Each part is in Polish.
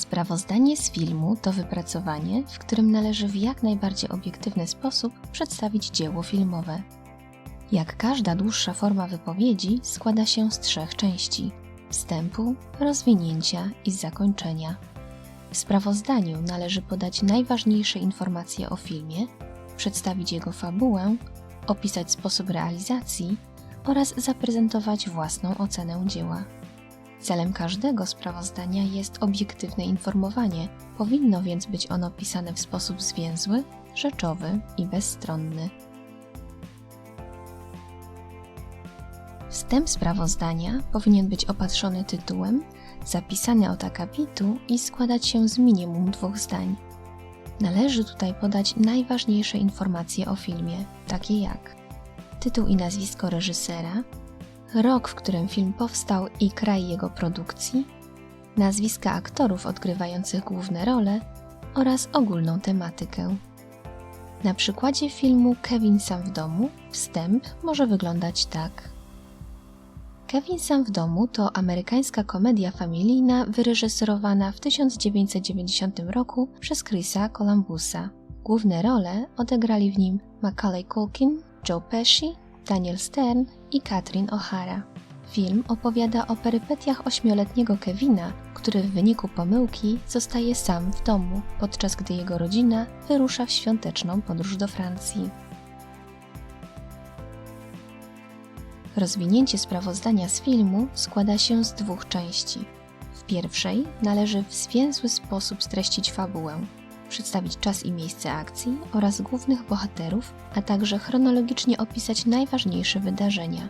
Sprawozdanie z filmu to wypracowanie, w którym należy w jak najbardziej obiektywny sposób przedstawić dzieło filmowe. Jak każda dłuższa forma wypowiedzi, składa się z trzech części: wstępu, rozwinięcia i zakończenia. W sprawozdaniu należy podać najważniejsze informacje o filmie, przedstawić jego fabułę, opisać sposób realizacji oraz zaprezentować własną ocenę dzieła. Celem każdego sprawozdania jest obiektywne informowanie, powinno więc być ono pisane w sposób zwięzły, rzeczowy i bezstronny. Wstęp sprawozdania powinien być opatrzony tytułem, zapisany od akapitu i składać się z minimum dwóch zdań. Należy tutaj podać najważniejsze informacje o filmie, takie jak tytuł i nazwisko reżysera, rok, w którym film powstał i kraj jego produkcji, nazwiska aktorów odgrywających główne role oraz ogólną tematykę. Na przykładzie filmu Kevin sam w domu wstęp może wyglądać tak. Kevin sam w domu to amerykańska komedia familijna wyreżyserowana w 1990 roku przez Chrisa Columbusa. Główne role odegrali w nim Macaulay Culkin, Joe Pesci, Daniel Stern i Katrin O'Hara. Film opowiada o perypetiach ośmioletniego Kevina, który w wyniku pomyłki zostaje sam w domu, podczas gdy jego rodzina wyrusza w świąteczną podróż do Francji. Rozwinięcie sprawozdania z filmu składa się z dwóch części. W pierwszej należy w zwięzły sposób streścić fabułę, przedstawić czas i miejsce akcji oraz głównych bohaterów, a także chronologicznie opisać najważniejsze wydarzenia.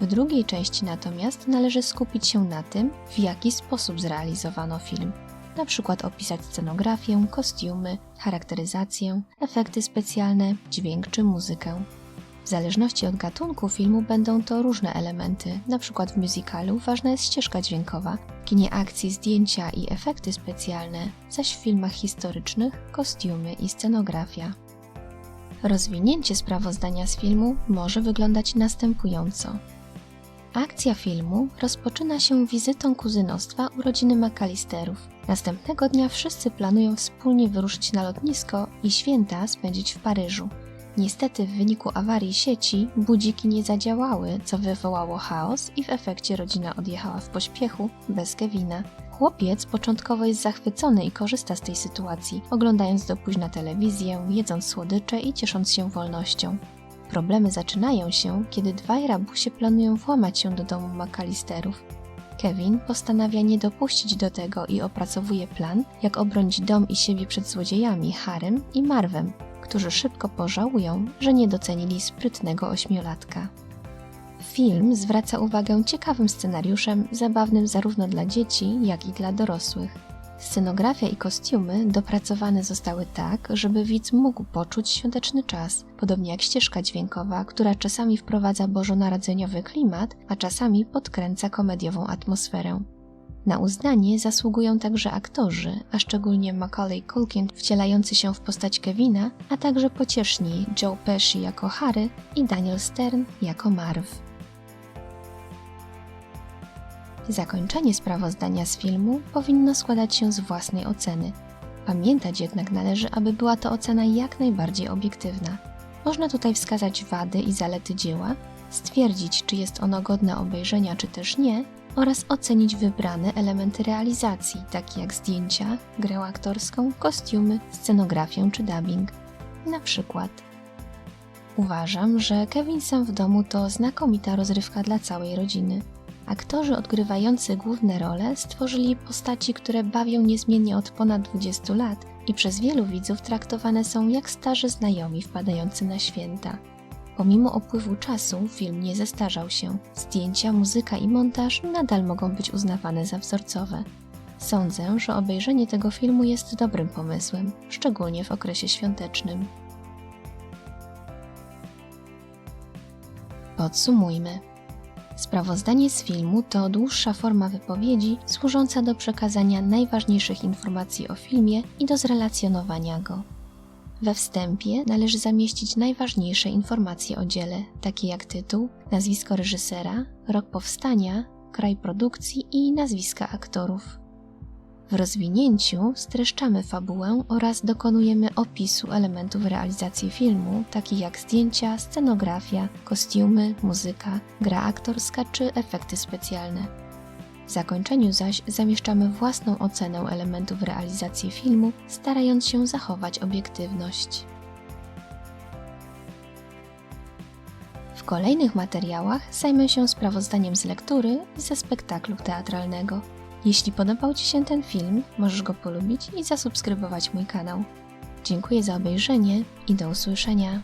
W drugiej części natomiast należy skupić się na tym, w jaki sposób zrealizowano film. Na przykład opisać scenografię, kostiumy, charakteryzację, efekty specjalne, dźwięk czy muzykę. W zależności od gatunku filmu będą to różne elementy, przykład w musicalu ważna jest ścieżka dźwiękowa, w kinie akcji zdjęcia i efekty specjalne, zaś w filmach historycznych kostiumy i scenografia. Rozwinięcie sprawozdania z filmu może wyglądać następująco. Akcja filmu rozpoczyna się wizytą kuzynostwa u rodziny McAllisterów. Następnego dnia wszyscy planują wspólnie wyruszyć na lotnisko i święta spędzić w Paryżu. Niestety w wyniku awarii sieci budziki nie zadziałały, co wywołało chaos i w efekcie rodzina odjechała w pośpiechu bez Kevina. Chłopiec początkowo jest zachwycony i korzysta z tej sytuacji, oglądając do późna telewizję, jedząc słodycze i ciesząc się wolnością. Problemy zaczynają się, kiedy dwaj rabusie planują włamać się do domu McAllisterów. Kevin postanawia nie dopuścić do tego i opracowuje plan, jak obronić dom i siebie przed złodziejami Harem i Marwem, którzy szybko pożałują, że nie docenili sprytnego ośmiolatka. Film zwraca uwagę ciekawym scenariuszem, zabawnym zarówno dla dzieci, jak i dla dorosłych. Scenografia i kostiumy dopracowane zostały tak, żeby widz mógł poczuć świąteczny czas, podobnie jak ścieżka dźwiękowa, która czasami wprowadza bożonarodzeniowy klimat, a czasami podkręca komediową atmosferę. Na uznanie zasługują także aktorzy, a szczególnie Macaulay Culkin wcielający się w postać Kevina, a także pocieszni Joe Pesci jako Harry i Daniel Stern jako Marv. Zakończenie sprawozdania z filmu powinno składać się z własnej oceny. Pamiętać jednak należy, aby była to ocena jak najbardziej obiektywna. Można tutaj wskazać wady i zalety dzieła, stwierdzić, czy jest ono godne obejrzenia, czy też nie, oraz ocenić wybrane elementy realizacji, takie jak zdjęcia, grę aktorską, kostiumy, scenografię czy dubbing. Na przykład Uważam, że Kevin sam w domu to znakomita rozrywka dla całej rodziny. Aktorzy odgrywający główne role stworzyli postaci, które bawią niezmiennie od ponad 20 lat i przez wielu widzów traktowane są jak starzy znajomi wpadający na święta. Pomimo upływu czasu film nie zestarzał się. Zdjęcia, muzyka i montaż nadal mogą być uznawane za wzorcowe. Sądzę, że obejrzenie tego filmu jest dobrym pomysłem, szczególnie w okresie świątecznym. Podsumujmy. Sprawozdanie z filmu to dłuższa forma wypowiedzi służąca do przekazania najważniejszych informacji o filmie i do zrelacjonowania go. We wstępie należy zamieścić najważniejsze informacje o dziele, takie jak tytuł, nazwisko reżysera, rok powstania, kraj produkcji i nazwiska aktorów. W rozwinięciu streszczamy fabułę oraz dokonujemy opisu elementów realizacji filmu, takich jak zdjęcia, scenografia, kostiumy, muzyka, gra aktorska czy efekty specjalne. W zakończeniu zaś zamieszczamy własną ocenę elementów realizacji filmu, starając się zachować obiektywność. W kolejnych materiałach zajmę się sprawozdaniem z lektury i ze spektaklu teatralnego. Jeśli podobał Ci się ten film, możesz go polubić i zasubskrybować mój kanał. Dziękuję za obejrzenie i do usłyszenia.